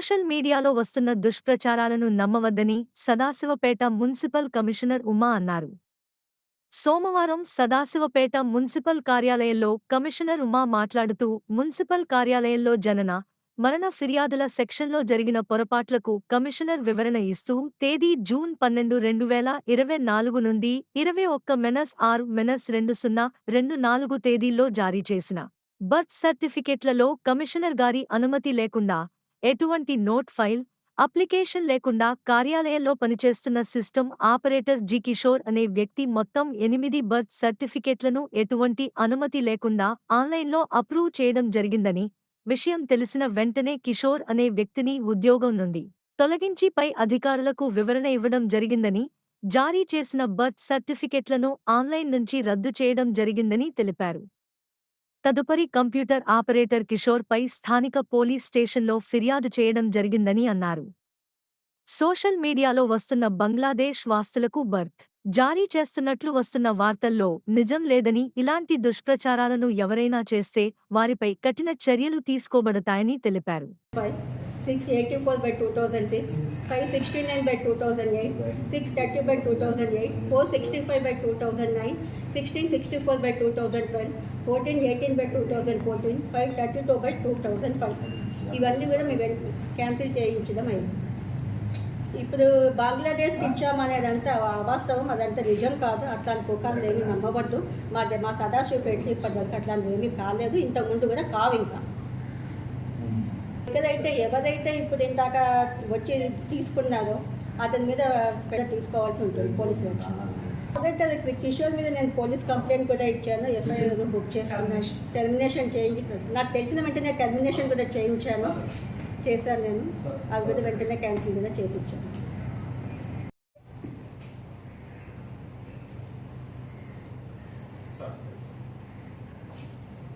Social మీడియాలో వస్తున్న దుష్ప్రచారాలను నమ్మవద్దని సదాశివపేట మున్సిపల్ కమిషనర్ ఉమా అన్నారు. సోమవారం సదాశివపేట మున్సిపల్ కార్యాలయంలో కమిషనర్ ఉమా మాట్లాడుతూ మున్సిపల్ కార్యాలయంలో జనన మరణ ఫిర్యాదుల సెక్షన్లో జరిగిన పొరపాట్లకు కమిషనర్ వివరణ ఇస్తూ తేదీ జూన్ పన్నెండు రెండు వేల ఇరవై నాలుగు నుండి ఇరవై ఒక్క మెనస్ ఆరు మెనస్ రెండు సున్నా రెండు నాలుగు తేదీల్లో జారీ చేసిన బర్త్ సర్టిఫికెట్లలో కమిషనర్ గారి అనుమతి లేకుండా ఎటువంటి నోట్ ఫైల్ అప్లికేషన్ లేకుండా కార్యాలయంలో పనిచేస్తున్న సిస్టమ్ ఆపరేటర్ జి కిషోర్ అనే వ్యక్తి మొత్తం ఎనిమిది బర్త్ సర్టిఫికేట్లను ఎటువంటి అనుమతి లేకుండా ఆన్లైన్లో అప్రూవ్ చేయడం జరిగిందని విషయం తెలిసిన వెంటనే కిషోర్ అనే వ్యక్తిని ఉద్యోగం నుండి తొలగించి పై అధికారులకు వివరణ ఇవ్వడం జరిగిందని జారీ చేసిన బర్త్ సర్టిఫికెట్లను ఆన్లైన్ నుంచి రద్దు చేయడం జరిగిందని తెలిపారు. తదుపరి కంప్యూటర్ ఆపరేటర్ కిషోర్ పై స్థానిక పోలీస్ స్టేషన్లో ఫిర్యాదు చేయడం జరిగిందని అన్నారు. సోషల్ మీడియాలో వస్తున్న బంగ్లాదేశ్ వాస్తులకు బర్త్. జారీ చేస్తున్నట్లు వస్తున్న వార్తల్లో నిజం లేదని ఇలాంటి దుష్ప్రచారాలను ఎవరైనా చేస్తే వారిపై కఠిన చర్యలు తీసుకోబడతాయని తెలిపారు. Six eighty four by two thousand six five sixty nine by two thousand eight six thirty by two thousand eight four sixty five by two thousand nine sixteen sixty four by two thousand twelve fourteen eighteen by two thousand fourteen five thirty two by two thousand five ఇవన్నీ కూడా మీ cancel చేయించడం అయింది. ఇప్పుడు బంగ్లాదేశ్కి ఇచ్చామనేదంతా అవాస్తవం అదంతా నిజం కాదు. అట్లాంటి పుకార్లు ఏమీ నమ్మవద్దు. మా మా సదాశివ పెట్టి ఇప్పటివరకు అట్లాంటివి ఏమీ కాలేదు. ఇంతకుముందు కూడా కావు ఇంకా. ఎక్కడైతే ఎవరైతే ఇప్పుడు ఇందాక వచ్చి తీసుకున్నారో అతని మీద స్పెషల్ తీసుకోవాల్సి ఉంటుంది పోలీసు యాక్షన్ అదంటే అది కిషోర్ మీద నేను పోలీస్ కంప్లైంట్ కూడా ఇచ్చాను. ఎఫ్ఐఆర్ బుక్ చేసుకున్నాను. టెర్మినేషన్ చేయించి నాకు తెలిసిన వెంటనే టెర్మినేషన్ కూడా చేయించాను. చేశాను నేను. అవి కూడా వెంటనే క్యాన్సిల్ కూడా చేయించాను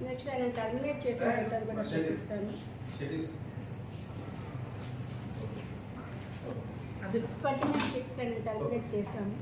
నెక్స్ట్ ఆయన టర్మినేట్ చేసిన కూడా చూపిస్తాను. ట్వంటీ నైన్ సిక్స్ టర్మినేట్ చేశాను.